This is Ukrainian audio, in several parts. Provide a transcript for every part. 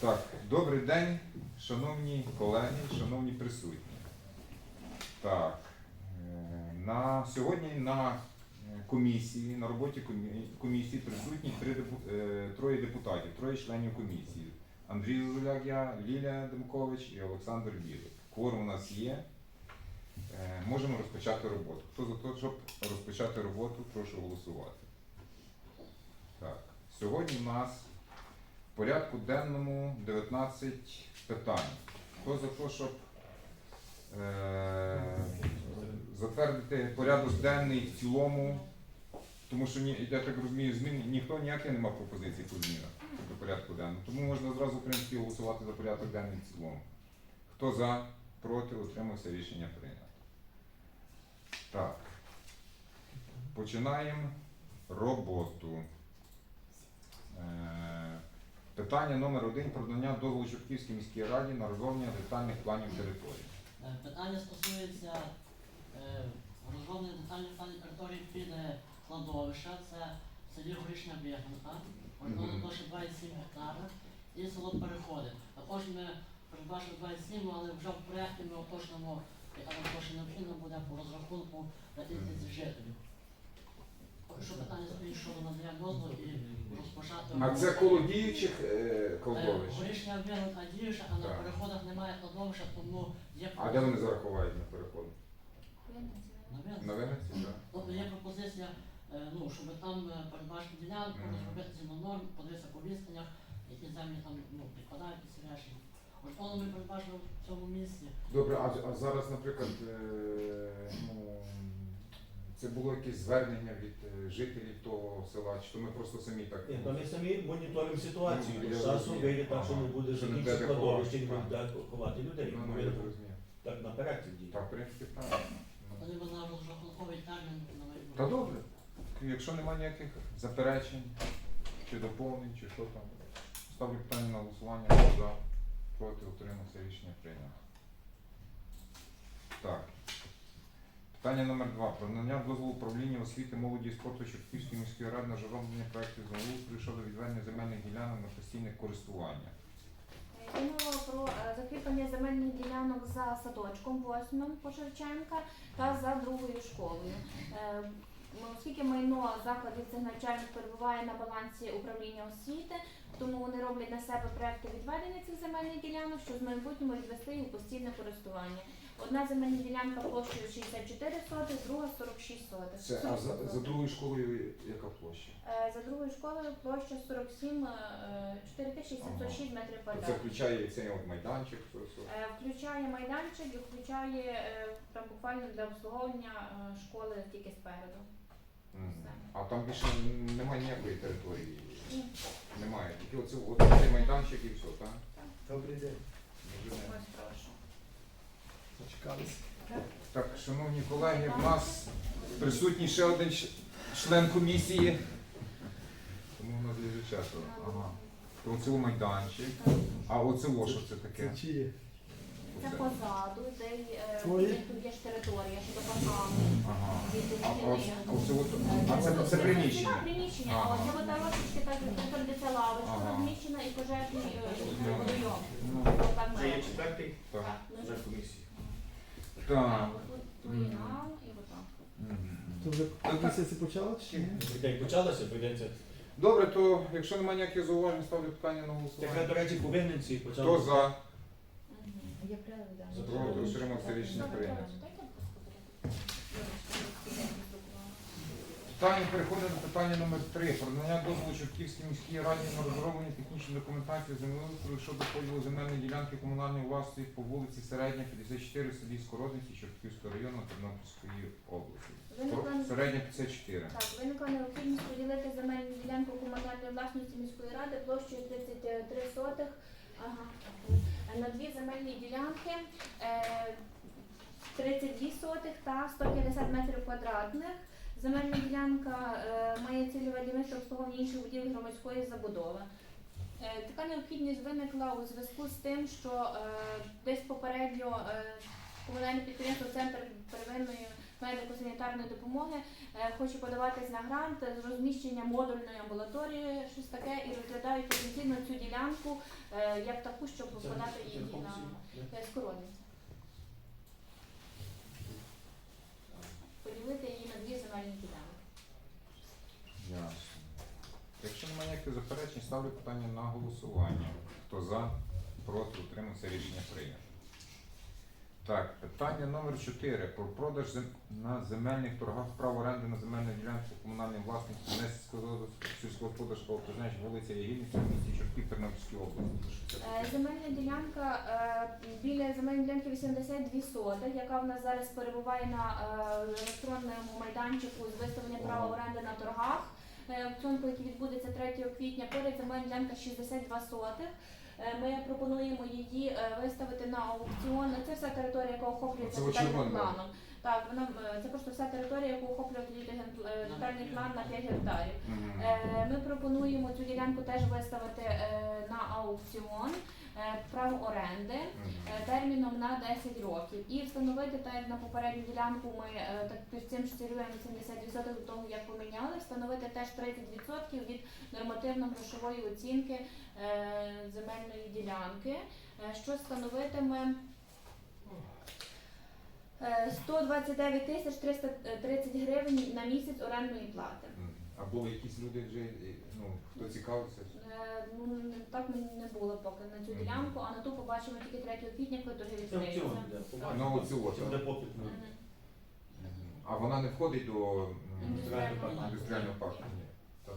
Так, добрий день, шановні колеги, шановні присутні. Так, е, на сьогодні на е, комісії, на роботі комісії присутні три е, троє депутатів, троє членів комісії. Андрій Зозуляк, я, Лілія Демкович і Олександр Білик. Кворум у нас є. Можемо розпочати роботу. Хто за те, щоб розпочати роботу, прошу голосувати. Так, сьогодні у нас порядку денному 19 питань. Хто за те, щоб е, затвердити порядок денний в цілому, тому що я так розумію, змін ніхто ніяких не мав пропозицій по змінах до порядку денного. Тому можна зразу в принципі голосувати за порядок денний в цілому. Хто за, проти, утримався, рішення прийнято. Так. Починаємо роботу. Е, Питання номер один про надання дозволу Чортківській міській раді на розроблення детальних планів території. Е, Питання стосується е, розроблення детальних планів території під е, кладовища. Це в селі Горішня Бєганка, орієнтовно площа 27 гектара і село Переходи. Також ми передбачили 27, але вже в проєкті ми уточнимо, яка нам площа необхідна буде по розрахунку на тисячі жителів. Що питання стоїть щодо надання дозволу і розпочати. А це коло діючих е, Е, колдовищ? Горішня Бєганка діюча, а на Так. переходах немає кладовища, тому є А де вони зарахувають на переход? На Вінниці. На Венеці, так? Тобто є пропозиція, е, ну, щоб там е, передбачити ділянку, Мгм. розробити зіну норм, подивитися по відстанях, які землі там ну, підпадають під ці речення. Орієнтовно ми передбачили в цьому місці. Добре, а, а зараз, наприклад, е, ну, це було якесь звернення від е, жителів того села, чи то ми просто самі так. Ні, то ми самі моніторимо ситуацію. Ну, я З часом розумію. вийде так, що Ага. не буде Що не ховати, не так. ховати людей. Ну, Ми ну, я вийдемо розумію. так наперед дії. Так, в принципі, так. Тоді ми на розрахунковий термін на. Та добре. Якщо немає ніяких заперечень чи доповнень, чи що там, ставлю питання на голосування, хто за, проти, утримався, рішення прийнято. Так. Питання номер два. Про надання дозволу управління освіти, молоді і спорту Чортківської міської ради на розроблення проєктів землеустрою щодо відведення земельних ділянок на постійне користування. Йде мова про е, закріплення земельних ділянок за садочком 8 по Шевченка та за другою школою. Е, Оскільки майно закладів цих навчальних перебуває на балансі управління освіти, тому вони роблять на себе проекти відведення цих земельних ділянок, щоб в майбутньому відвести їх у постійне користування. Одна земельна ділянка площею 64 соти, друга 46 сотих. Це, а за, за другою школою яка площа? Е, За другою школою площа 47 е, 4706 метрів Це квадратних. включає цей от майданчик, все, все. Е, Включає майданчик і включає е, там буквально для обслуговування е, школи тільки спереду. Мгм. Все. А там більше немає ніякої території. Ні. Немає. Тільки оце, от цей майданчик і все, так? Добрий день. Дуже не- Ось прошу. Зачекалися. Так, шановні колеги, в нас присутній ще один член комісії. Тому у нас дуже часто. Ага. То оце майданчик. А оце о, що це таке? Це позаду, де е, Твої? тут є ж територія, що допомагали. Ага. А, а, оце от, Е, а це, це приміщення. приміщення. Ага. А оце от там трошки так, територія, де ця лавочка Ага. розміщена і пожежний е, водойом. Ну, Там Це є четвертий так. Ну, на комісії. Так. Тут воєнал і. Мгм. То вже комісія почала чи ні? Як почалося, прийдеться. Добре, то якщо немає ніяких зауважень, ставлю питання на Яка, голосування. до речі, повинен ці Хто за? Я правильно, да. Проти, утримався, рішення прийнято. Дайте, будь ласка, фотографію. Питання переходить до питання номер 3 Про надання дозволу Чортківській міській раді на розроблення технічної документації землеустрою щодо поділу земельної ділянки комунальної власності по вулиці Середня, 54 в селі Скородниці Чортківського району Тернопільської області. Виникла, Середня 54. так, виникла необхідність поділити земельну ділянку комунальної власності міської ради площею 33 сотих ага, на дві земельні ділянки е, 32 сотих та 150 метрів квадратних. Земельна ділянка е, має цільове дільництво обслуговування інших будівель громадської забудови. Е, Така необхідність виникла у зв'язку з тим, що е, десь попередньо е, комунальне підприємство Центр первинної медико-санітарної допомоги. Е, Хочу подаватись на грант з розміщення модульної амбулаторії, щось таке, і розглядають потенційно цю ділянку е, як таку, щоб подати її на е. Поділити її на дві земельні ділянки. Ясно. Якщо немає ніяких заперечень, ставлю питання на голосування. Хто за, проти, утримався, рішення прийнято. Так, питання номер 4 про продаж зем- на земельних торгах прав оренди на земельну ділянку комунальної власності Несільського сільськогосподарського призначення вулиця Ягільниця в місті Чортків Тернопільської області. Е? Земельна ділянка е, біля земельної ділянки 82 сотих, яка в нас зараз перебуває на е, електронному майданчику з виставлення права оренди на торгах. Аукціон, який відбудеться 3 квітня, поряд земельна ділянка 62 сотих. Е, Ми пропонуємо її е, виставити на аукціон. Це вся територія, яка охоплюється детальним планом. Так, вона е, це просто вся територія, яку охоплює детальний план на 5 гектарів. Ми пропонуємо цю ділянку теж виставити на аукціон право оренди е, терміном на 10 років. І встановити так як на попередню ділянку ми е, так під цим штирюємо 70% до того, як поміняли, встановити теж 30% від нормативно-грошової оцінки е, земельної ділянки, е, що становитиме е, 129 тисяч 330 гривень на місяць орендної плати. Мгм. А були якісь люди вже, е, ну, хто цікавився? Е, Ну, так мені не було поки на цю ділянку, а на ту побачимо тільки 3 квітня, коли торги Це відкриються. Це так. на Мгм. Мгм. А вона не входить до м, Індустріального парку. індустріального парку? Ні. Так.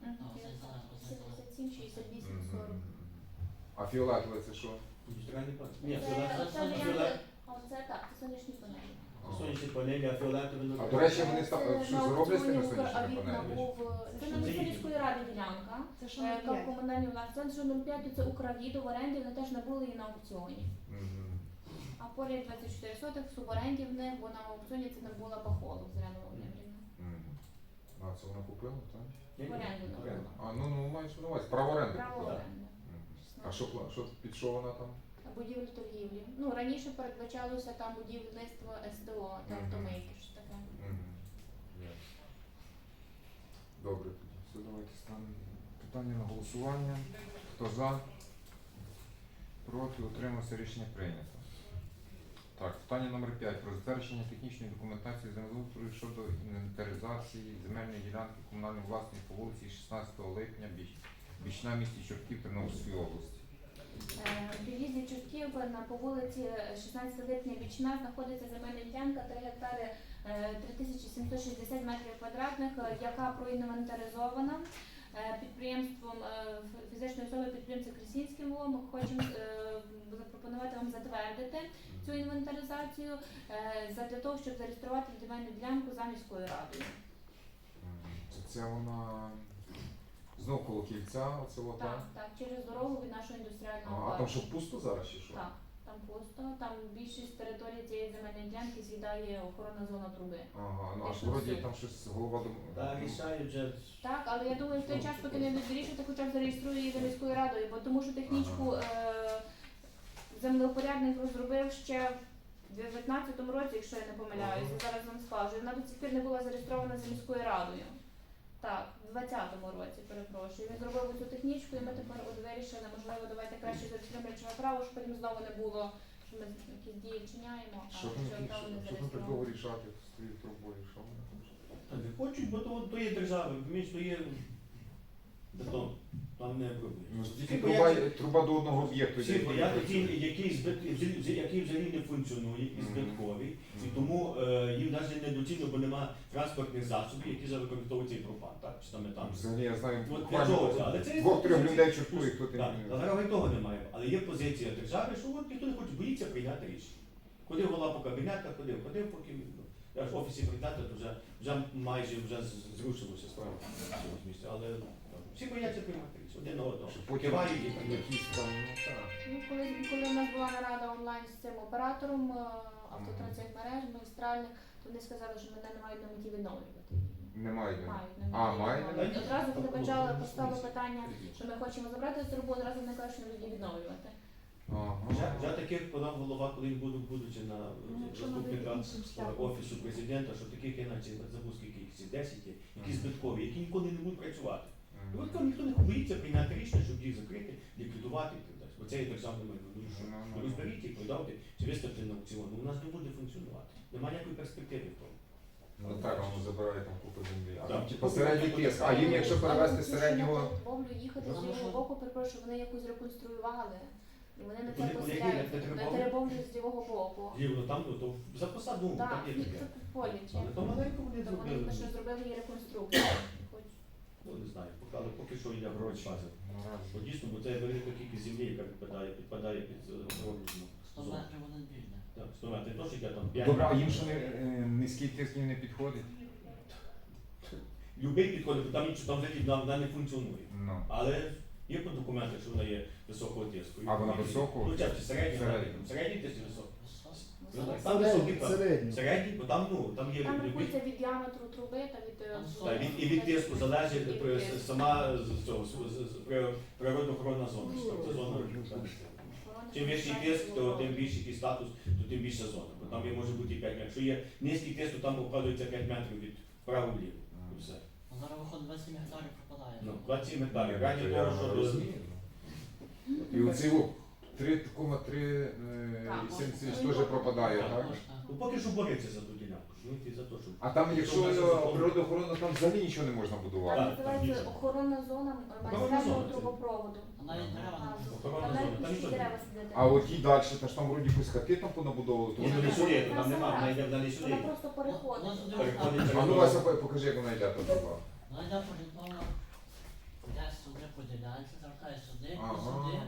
Ну, це зараз, оце 77, 68, Мгм. 40. А фіолетове це що? індустріальний парк. Ні, Це- Оце так, це сонячні панелі. Сонячні панелі, а фіолетовий. А, до речі, вони Це ста- на що зроблять з тими аукціоні сонячними Укрвікна панелями? був, Це Це на їхні. міської ради ділянка. Це що Е, на Яка в п'ять? комунальній власності. Це що 05, це Укравіду в оренді, вони теж не були і на аукціоні. Мгм. А поряд 24 сотих в суборенді в них, бо на аукціоні це не була Пахолов Зоряна Володимирівна. Мгм. А це вона купила, так? Ні, ні. В оренду не А ну ну маєш на увазі. Право оренди Право купила. оренди. Мгм. А що пла- що під що вона там? Будівлі торгівлі. Ну, раніше передбачалося там будівництво СТО та Мгм. автомийки, що таке. Мгм. Добре, тоді. Все, давайте ставимо питання на голосування. Хто за? Проти, утримався, рішення прийнято. Так, питання номер 5 про затвердження технічної документації землеустрою щодо інвентаризації земельної ділянки комунальної власності по вулиці 16 липня, Біч, Бічна місті Чортків Тернопільської області. Е, під'їзді Чортків на по вулиці 16 липня Вічна знаходиться земельна ділянка 3 гектари е, 3760 метрів квадратних, е, яка проінвентаризована е, підприємством е, фізичної особи підприємця Кресінським. Ми хочемо е, запропонувати вам затвердити цю інвентаризацію е, задля того, щоб зареєструвати земельну ділянку за міською радою. Це вона знов кільця, оце от, Так, так, через дорогу від нашого індустріального А, а парку. там що пусто зараз чи що? Так, там пусто, там більшість території цієї земельної ділянки з'їдає охоронна зона труби. Ага, ну аж що вроді там щось голова до Та рішають вже. Так, але я думаю, в той час, поки не вирішити, хоча б зареєструю її за міською радою, бо тому що технічку е- землеупорядник розробив ще в 19-му році, якщо я не помиляюся, зараз вам скажу. Вона до цих пір не була зареєстрована за міською радою. Так, 20-му році, перепрошую. Він зробив цю технічку, і ми тепер от вирішили, можливо, давайте краще зареєструємо речове право, щоб потім знову не було, що ми якісь дії вчиняємо, а Що речове право не що там так довго рішати з цією трубою? Що вони там? Та не хочуть, бо то, то є держава, в місто є бетон. Там не. Ну, Всі тільки бояться- труба, труба до одного об'єкту. Всі йде, бояться, який який, працює. який, збит- який взагалі не функціонує і Мгм. збитковий. І Мгм. тому е, їм навіть недоцільно, бо немає транспортних засобів, які зараз використовують цей пропан, так? Чи там там. Взагалі я знаю От для чого це? Але це двох-трьох позиція- людей чоркує, хто тим Так, не але зараз і того немає. Але є позиція держави, що от ніхто не хоче, боїться прийняти рішення. Ходив голова по кабінетах, ходив, ходив, поки ну, я ж в офісі президента, то вже, вже майже вже з- зрушилося справа в цьому. Але ну, всі бояться приймати рішення. Один на одного. Що потім Кивають і якісь там, ну так. Ну, коли, коли в нас була нарада онлайн з цим оператором е, автотранспортних мереж, магістральних, то вони сказали, що мене не мають на меті відновлювати. Немає. Мають на А, мають на відновлювати. меті? Одразу, коли Ну, почали ну, поставили ну, питання, що ми хочемо забрати з трубу, одразу вони кажуть, що не будуть відновлювати. Вже, Ага. таких подав голова, коли буду, будучи на Ну, якщо заступника навіть іншим шляхом. офісу президента, що таких іначе забув скільки їх ці 10 є, які Мгм. збиткові, які ніколи не будуть працювати. І от там ніхто не боїться прийняти рішення, щоб їх закрити, ліквідувати і так далі. Бо це є державне майно. Ну і що? Ну, ну, Ну, ну. розберіть їх, продавте, чи виставте на аукціон. Ну, у нас не буде функціонувати. Немає ніякої перспективи в тому. Ну так, воно забирає там купу землі. А Так. там типу середній тиск. А їм якщо перевести що середнього. Теребовлю їхати з лівого боку, перепрошую, вони якусь реконструювали. І вони на Куди- це куди поселяють. їдете? На Теребовлю? З лівого боку. Рівно там, ну, то за посаду, ну, Так, так є і таке. тут в полі чи. Але то маленько вони То вони зробили. лише зробили її реконструкцію. Ну, не знаю, поки- але поки що йде гроші. Наразі. Бо дійсно, бо це велика кількість землі, яка підпадає, підпадає під е, охоронну 100 зону. метрів вони більне. Так, 100 метрів. Не то, що йде там 5 Добре, а їм що не, е, низький тиск їм не підходить? Любий підходить, бо там нічого там взагалі вона, вона не функціонує. Ну. Але є по документах, що вона є високого тиску. А вона високого? Ну, чи середній, Середній. середній тиск високий. Ну. Там високий, Середній, так. середній. Середній, бо там, ну, там є Там любий. рахується від діаметру труби та від е, Та, від, і від тиску залежить від при- тиску. сама з цього з- з- з- при- природоохоронна зона. що Це зона. Чим вищий тиск, то тим більший який статус, то тим більша зона. Бо там є, може бути і 5 метрів. Якщо є низький тиск, то там вкладається 5 метрів від вправо вліво. І все. Ну, Зараз виходить 27 гектарів пропадає. Ну, 27 гектарів. Рані То того, що розумію. І оці 3,3 Так, і 70 ну, теж ну, пропадає, так? Ну, поки що бореться за ту ділянку. Ну, і за те, щоб... А там, якщо Що, природоохорона, там взагалі нічого не можна будувати. Називається охоронна зона майстерного трубопроводу. А навіть дерева А, не тут- Охоронна Там зона, навіть там нічого дерева немає. сидити. А от ті далі, та ж там вроді якусь хати там понабудовували, то Ні, вони не не сюди, то там нема, вона йде вона не сюди. Вона просто переходить. Ну, Переходить А ну Вася, покажи, як вона йде тут. труба. Вона йде орієнтовно, йде сюди, поділяється, звертає сюди, Ага. сюди,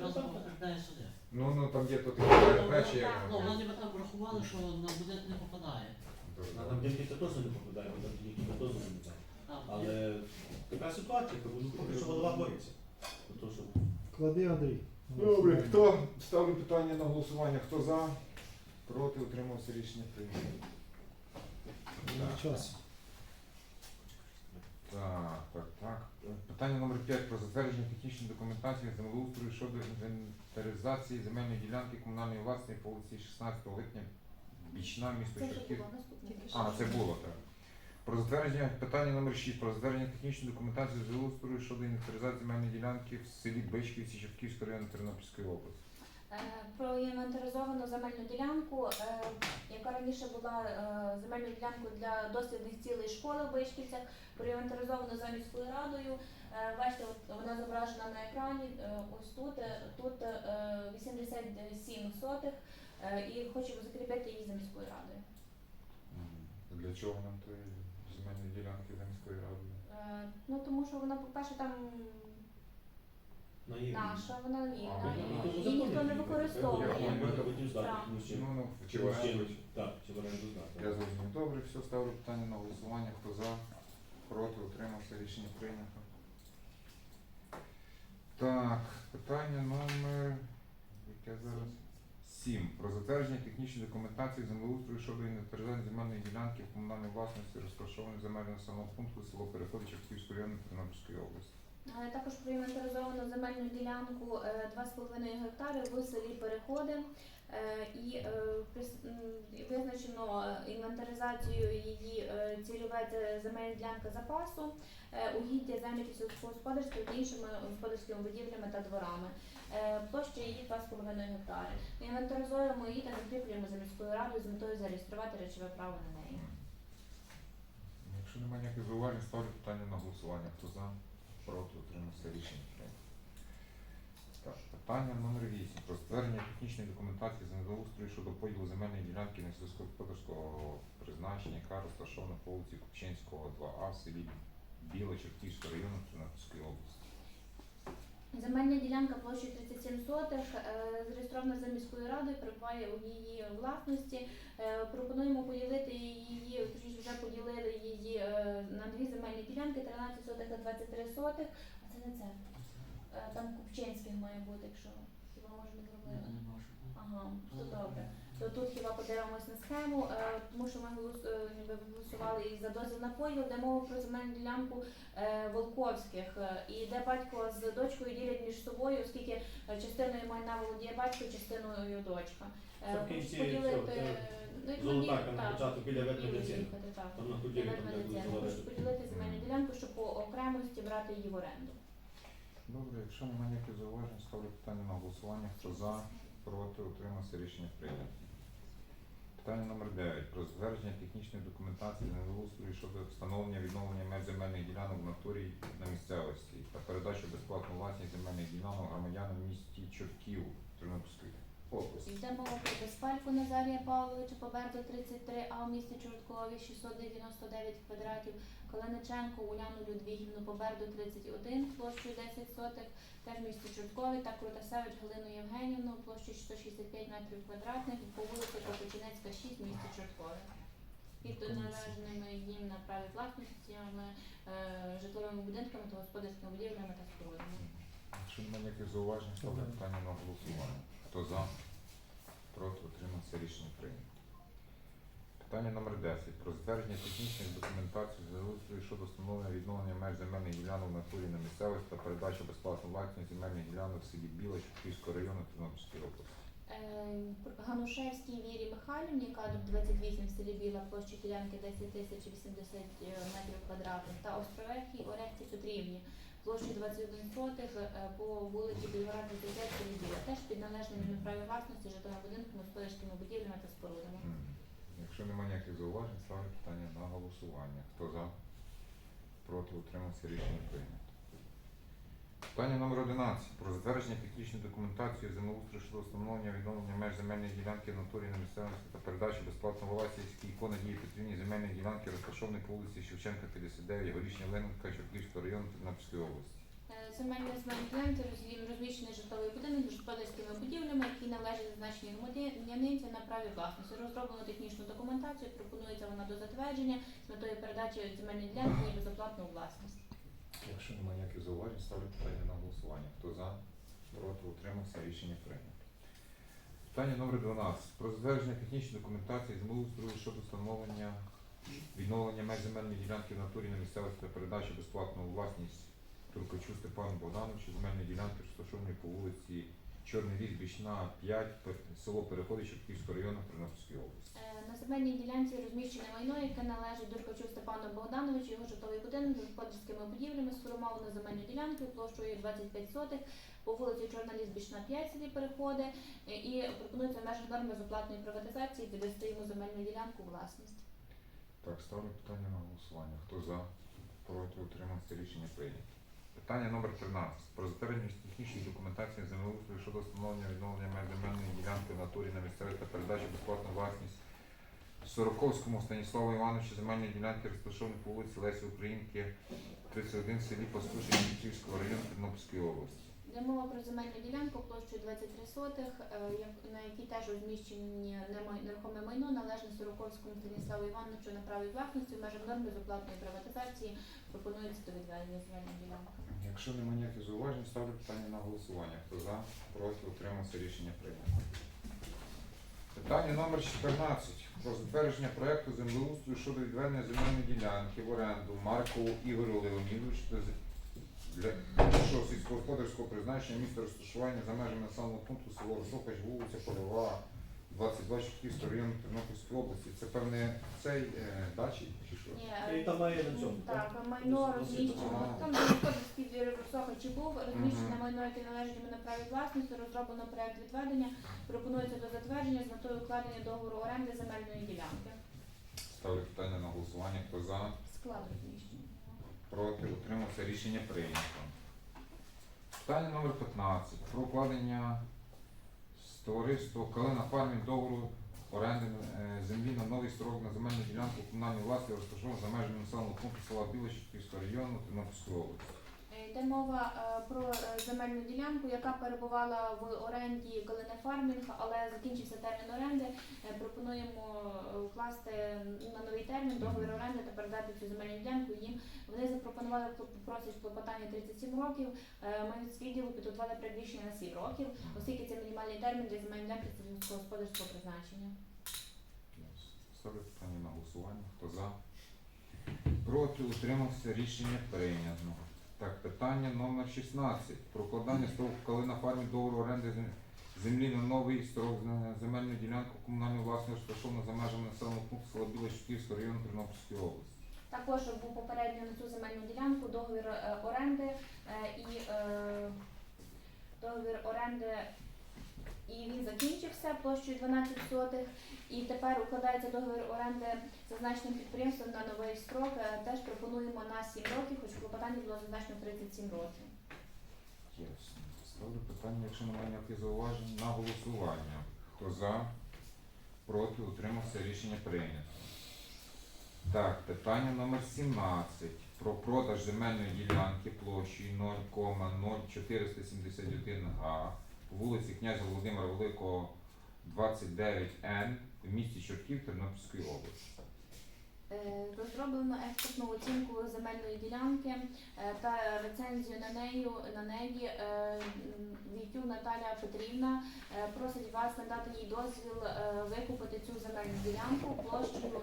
зразу потрапляє сюди. Ну, ну там є то такі перехречі, як Ну, воно. вона ніби так врахували, що на будинок не попадає. На там ділянки теж не попадає, вона там ділянки теж не попадає. Але така ситуація, ну, поки що голова бореться. Що Клади, Андрій. Добре, хто ставлю питання на голосування? Хто за? Проти утримався рішення прийнято. Нема часу. Так, так, так. Питання номер 5 про затвердження технічної документації землеустрою щодо інвентаризації земельної ділянки комунальної власності по вулиці 16 липня Бічна, місто Чортків. А, це було так. Про затвердження питання номер 6 про затвердження технічної документації землеустрою щодо інвентаризації земельної ділянки в селі Бичківці Чортківського району Тернопільської області. Е, земельну ділянку, е, яка раніше була е, земельною ділянкою для дослідних цілей школи в Бишківцях, проінвентаризовано за міською радою. Бачите, от вона зображена на екрані. Ось тут тут е, 87 сотих, і хочемо закріпити її за міською радою. Для чого нам тої земельної ділянки за міською радою? Ну тому що вона, по-перше, там. Наша, вона ні, вона- ну, її ніхто не використовує. Здати, Так. Ну, ну, чи чи в Так, чи. Я зрозумів. Добре, все, ставлю питання на голосування. Хто за, проти, утримався, рішення прийнято. Так, питання номер яке зараз? Сім. Про затвердження технічної документації землеустрою щодо інвентаризації земельної ділянки в комунальній власності розташованої земельного населеного пункту село Переходи Чортківського району Тернопільської області. Е, Також проінвентаризовано земельну ділянку е, 2,5 гектари в селі Переходи Е, і е, визначено е, інвентаризацією її е, цільове земельна ділянка запасу, е, угіддя зайняті сільськогосподарською та іншими господарськими будівлями та дворами. Е, Площа її 2,5 гектари. Інвентаризуємо її та закріплюємо за міською радою з метою зареєструвати речове право на неї. Якщо немає ніяких зауважень, ставлю питання на голосування. Хто за, проти, утримався, рішення прийнято. Питання номер 8. Про ствердження технічної документації землеустрою щодо поділу земельної ділянки на сільськогосподарського призначення, яка розташована по вулиці Купчинського, 2А в селі Біло Чертівського району Тернопільської області. Земельна ділянка площею 37 сотих, е, зареєстрована за міською радою, перебуває у її власності. Е, Пропонуємо поділити її, точніше вже поділили її е, на дві земельні ділянки, 13 сотих та 23 сотих. А це не це. Там Купчинських має бути, якщо хіба може не зробили. Ага, все добре. То тут хіба подивимось на схему, е, тому що ми голос- е, ніби голосували і за дозвіл на поділ, де мова про земельну ділянку е, Волковських. І де батько з дочкою ділять між собою, оскільки частиною майна володіє батько, частиною дочка. Це в кінці на початку біля ветмедицини. поділити земельну ділянку, щоб по окремості брати її в оренду. Добре, якщо немає ніяких зауважень, ставлю питання на голосування. Хто за, проти, утримався, рішення прийнято. Питання номер 9. Про затвердження технічної документації землеустрою щодо встановлення відновлення меж земельних ділянок в натурі на місцевості та передачу безплатно власність земельних ділянок громадянам в місті Чортків Тернопільської області. Йде мова про безпальку Назарія Павловича Побердо 33А в місті Чорткові 699 квадратів, Калиниченко Уляну Людвігівну Побердо 31 площею 10 сотих, теж місті Чорткові та Крутасевич Галину Євгенівну площею 165 метрів квадратних по вулиці Копичинецька 6 в місті Чорткові. Під належними їм на праві власності е, житловими будинками та господарськими будівлями та спорудами. Якщо немає ніяких зауважень, ставлю питання на голосування. Хто за, проти, утримався, рішення прийнято. Питання номер 10. Про затвердження технічної документації землеустрою щодо встановлення відновлення меж земельних ділянок в натурі на місцевості та передачу безплатну власність земельних ділянок в селі Біла Чортківського району Тернопільської області. Е, Ганушевській Вірі Михайлівні, тут 28 в селі Біла, площа ділянки 10 тисяч 80 метрів квадратних, та Островехій Орехті Петрівні, площі 21 сотих е, по вулиці Білгора 39 в селі Біла, теж під належними на праві власності житловими будинками, господарськими будівлями та спорудами. Якщо немає ніяких зауважень, ставлю питання на голосування. Хто за, проти, утримався, рішення прийнято. Питання номер 11. Про затвердження технічної документації землеустрою щодо встановлення відновлення меж земельної ділянки в натурі на місцевості та передачі безплатно власність ікони Надії Петрівні земельної ділянки розташованої по вулиці Шевченка 59, Горішня Ленинка, Чортківського району Тернопільської області. Земельні ділянки розмі- розміщений житловий будинок з господарськими будівлями, які належать зазначеній громадянинці на праві власності. Розроблено технічну документацію, пропонується вона до затвердження з метою передачі земельної ділянки на безоплатну власність. Якщо немає ніяких зауважень, ставлю питання на голосування. Хто за, проти, утримався, рішення прийнято. Питання номер 12. Про затвердження технічної документації з землеустрою щодо встановлення відновлення меж земельної ділянки в натурі на місцевості та передачі безплатну у власність Туркачу Степану Богдановичу земельної ділянки, розташованої по вулиці Чорний ліс, Бічна, 5, пер- село Переходи Чортківського району Тернопільської області. Е, На земельній ділянці розміщене майно, яке належить Дуркачу Степану Богдановичу, його житловий будинок з господарськими будівлями, сформовано земельну ділянку площею 25 сотих по вулиці Чорна Ліс, Бічна 5 селі переходи е, і пропонується в межах норм безоплатної приватизації відвести йому земельну ділянку власність. Так, ставлю питання на голосування. Хто за, проти, утримався, рішення прийнято. Питання номер 13. Про затвердження технічної документації землеустрою щодо встановлення відновлення земельної ділянки в натурі на місцеві та передачі безплатну власність Сороковському Станіславу Івановичу земельної ділянки розташованої по вулиці Лесі Українки, 31 в селі Пастушин Київського району Тернопільської області. Йде мова про земельну ділянку площею 23 сотих, е, на якій теж розміщені нерухоме майно належне Сороковському Станіславу Івановичу на праві власності в межах норм безоплатної приватизації пропонується до відведення земельної ділянки. Якщо немає ніяких зауважень, ставлю питання на голосування. Хто за, проти, утримався, рішення прийнято. Питання номер 14. Про затвердження проекту землеустрою щодо відведення земельної ділянки в оренду Маркову Ігорю Леонідовичу іншого сільськогосподарського призначення міста розташування за межами населеного пункту село Росохач, вулиця Польова, 22 Чортківського району Тернопільської області. Це певне цей е, дачі чи що? Ні, І там має на цьому. Так, майно розміщено. Там господарський двір Росохачі був, розміщене майно, яке належить йому на праві власності, розроблено проект відведення, пропонується до затвердження з метою укладення договору оренди земельної ділянки. Ставлю питання на голосування. Хто за? Склад розміщення. Проти утримався рішення прийнято. Питання номер 15. Про укладення з товариством Калина Фармінг договору оренди е, землі на новий строк на земельну ділянку комунальної власності розташовано за межами населеного пункту села Білище Київського району Тернопільської області. Йде мова е, про е, земельну ділянку, яка перебувала в оренді Фармінг, але закінчився термін оренди. Е, Пропонуємо укласти на новий термін договір оренди та передати цю земельну ділянку їм. Вони запропонували просять клопотання 37 років. Ми з відділу підготували передвищення на 7 років, оскільки це мінімальний термін для земельної ділянки сільськогосподарського призначення. Ставлю питання на голосування. Хто за? Проти утримався рішення прийнято. Так, питання номер 16. Прокладання строку, коли на фармі договору оренди землі на новий строк земельну ділянку комунальної власності розташовано за межами населеного пункту села Білошківського району Тернопільської області. Також був попередньо на цю земельну ділянку договір е, оренди е, і е, договір оренди. І він закінчився площею 12 сотих. І тепер укладається договір оренди зазначеним підприємством на новий строк. Е, Теж пропонуємо на 7 років, хоч в клопотанні було зазначено 37 років. Ясно. Ставлю питання, якщо немає ніяких зауважень, на голосування. Хто за, проти, утримався, рішення прийнято. Так, питання номер 17. Про продаж земельної ділянки площею 0,0471 га вулиці князя Володимира Великого, 29Н в місті Чортків Тернопільської області. Е, Розроблено експертну оцінку земельної ділянки е, та рецензію на неї, на неї е, Наталя Петрівна просить вас надати їй дозвіл викупити цю земельну ділянку площею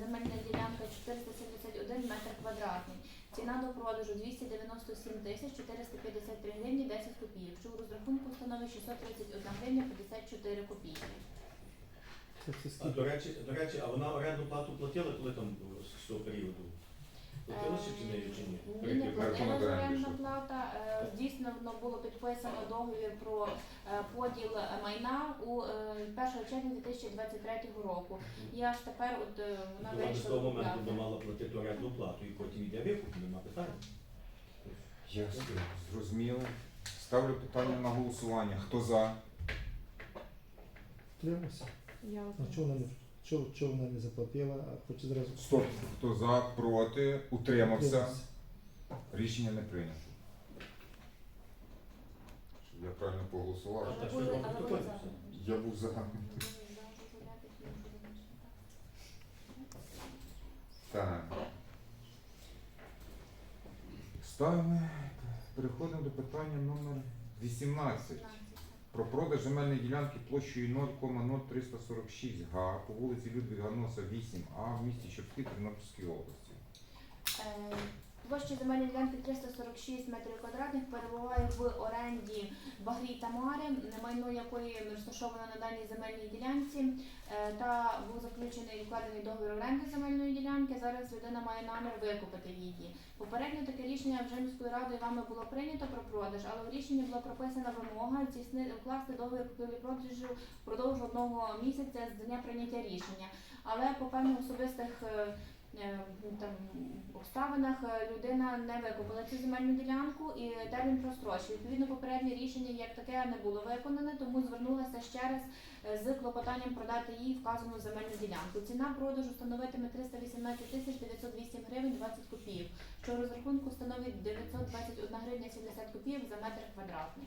земельна ділянка 471 метр квадратний. Ціна до продажу 297 тисяч 453 гривні 10 копійок, що у розрахунку становить 631 гривня 54 копійки. А до речі, до речі, а вона оренду плату платила, коли там е, з того періоду? Платила ще чи не чи ні? Ні, не платила. платила орендна плата. Е, Дійсно, було підписано договір про е, поділ е, майна у е, 1 червня 2023 року. І аж тепер от е, вона Вона з вирішила того моменту купляти. би мала платити орендну плату і потім йде викуп, нема питань. Ясно. Зрозуміло. Ставлю питання на голосування. Хто за? Утримався? Я А чого вона не, чого, чого вона не заплатила, а хоче зразу Стоп. Хто за, проти, утримався. Рішення не прийнято. Щоб я правильно поголосував. Так, Але були- але були за. Я був за. Так. Ставимо. Переходимо до питання номер 18. Про продаж земельної ділянки площею 0,0346 га по вулиці Людвіга Носа 8А в місті Чортків Тернопільської області. Е, Площа земельної ділянки 346 метрів квадратних перебуває в оренді Багрій Тамари, майно якої розташовано на даній земельній ділянці. Е, Та був заключений укладений договір оренди земельної ділянки. Зараз людина має намір викупити її. Попередньо таке рішення вже міською радою вами було прийнято про продаж, але в рішенні була прописана вимога укласти договір купівлі-продажу впродовж одного місяця з дня прийняття рішення. Але по певних особистих е, там обставинах е, людина не викупила цю земельну ділянку і термін прострочив. Відповідно, попереднє рішення як таке не було виконане, тому звернулася ще раз е, з клопотанням продати їй вказану земельну ділянку. Ціна продажу становитиме 318 тисяч 908 гривень 20 копійок, що розрахунку становить 921 гривня 70 копійок за метр квадратний.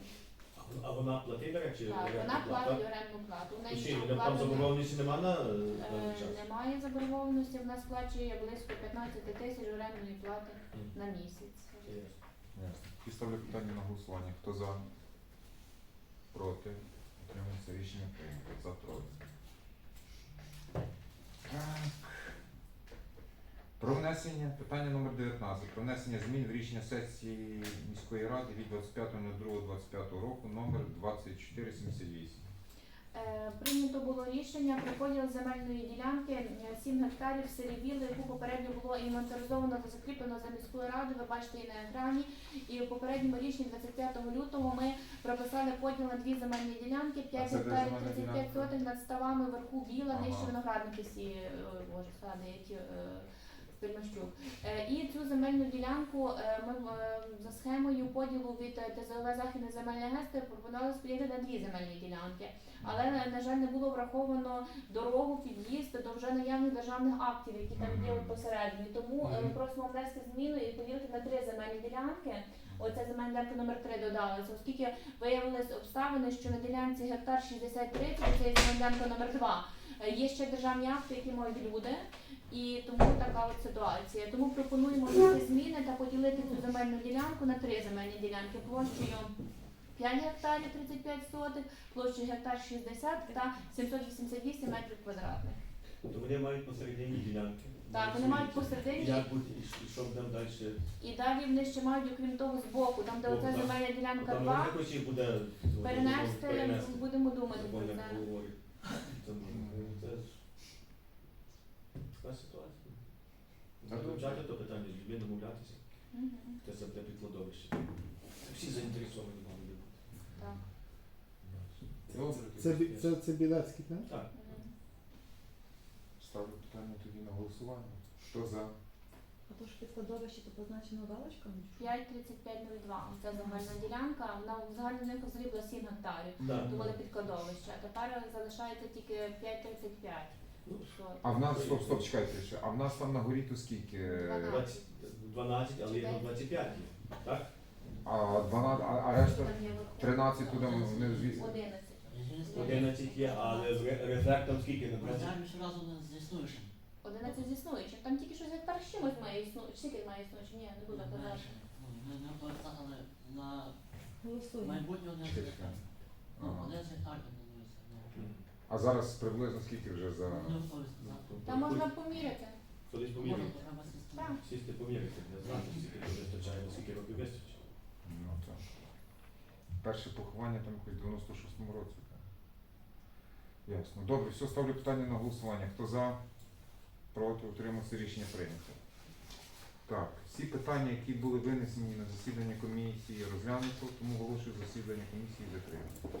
А вона- вона платить, до речі, Так, орендну вона плату? платить орендну плату. Неї Чи там- там заборгованості нема на е, Е, даний час? Немає заборгованості, в нас сплачує близько 15 тисяч орендної плати на місяць. Ясно. І ставлю питання на голосування. Хто за? Проти? Утримався рішення прийнято. За троє. Так. Про внесення, питання номер 19. Про внесення змін в рішення сесії міської ради від 25.02.25 року номер 2478. Е, Прийнято було рішення про поділ земельної ділянки е, 7 гектарів в селі Біле, яку попередньо було інвентаризовано та закріплено за міською радою, ви бачите її на екрані. І у попередньому рішенні 25 лютого ми прописали поділ на дві земельні ділянки, 5 це де гектарів земельна 35 ділянка? сотих над ставами вверху Біла, Ага. нижче виноградники всі, е, боже, сади, які е, Стельмащук. Е, І цю земельну ділянку е, ми е, за схемою поділу від е, ТЗЛ Західне земельне агентство пропонували сподіяти на дві земельні ділянки. Але на, жаль не було враховано дорогу, під'їзд до вже наявних державних актів, які там є посередині. Тому ми просимо внести зміну і поділити на три земельні ділянки. Оця земельна ділянка номер 3 додалася, оскільки виявились обставини, що на ділянці гектар 63, це земельна ділянка номер 2, е, є ще державні акти, які мають люди. І тому така от ситуація. Тому пропонуємо внести зміни та поділити цю земельну ділянку на три земельні ділянки площею 5 гектарів 35 сотих, площею гектар 60 та 788 метрів квадратних. То вони мають посередині ділянки. Так, вони мають посередині Як буде, і що- будемо далі? і далі вони ще мають, окрім того, збоку, там де Боку, оця так. земельна ділянка Там 2, якось їх буде перенести, будемо думати про це. Тому ну, це ж така ситуація. Та добре. Вивчати то питання, з людьми домовлятися. Мгм. Це все буде підкладовище. Всі заінтересовані мали бути. Так. Це, бі- це, це Білецький, так? Так. Мгм. Ставлю питання тоді на голосування. Хто за? А то ж під кладовище то позначено галочками? 5,3502. Це загальна ділянка. Вона в загальних них зрібла 7 гектарів. Да. То буде під кладовище. А тепер залишається тільки 5,35. Ну, Що? А в нас, стоп, стоп, чекайте ще. А в нас там на горі то скільки? Дванадцять. 20, 12, але є на 25. Так? А 12, а, а решта Там є от 13 туди не звідси. 11. 11 є, але резерв там скільки на 20? Розглядаємо щоразу не з'ясуєш. 11 з існуючих. Там тільки щось гектар з чимось має існуючи. Скільки має існуючи? Ні, не буду казати. Ну, Ми не повертали, на Голосуємо. майбутнє один Чекай, гектар. Ну, Ага. один гектар планується. ну. А зараз приблизно скільки вже за. Не сказати. Там можна поміряти. Колись поміряти. сісти. Так. Сісти поміряти, для знати, скільки то вистачає, скільки років вистачить. Ну так. Перше поховання там якось в 96-му році. Так. Ясно. Добре, все, ставлю питання на голосування. Хто за? Проти утримався рішення прийнято. Так, всі питання, які були винесені на засідання комісії, розглянуто, тому оголошую засідання комісії закрите.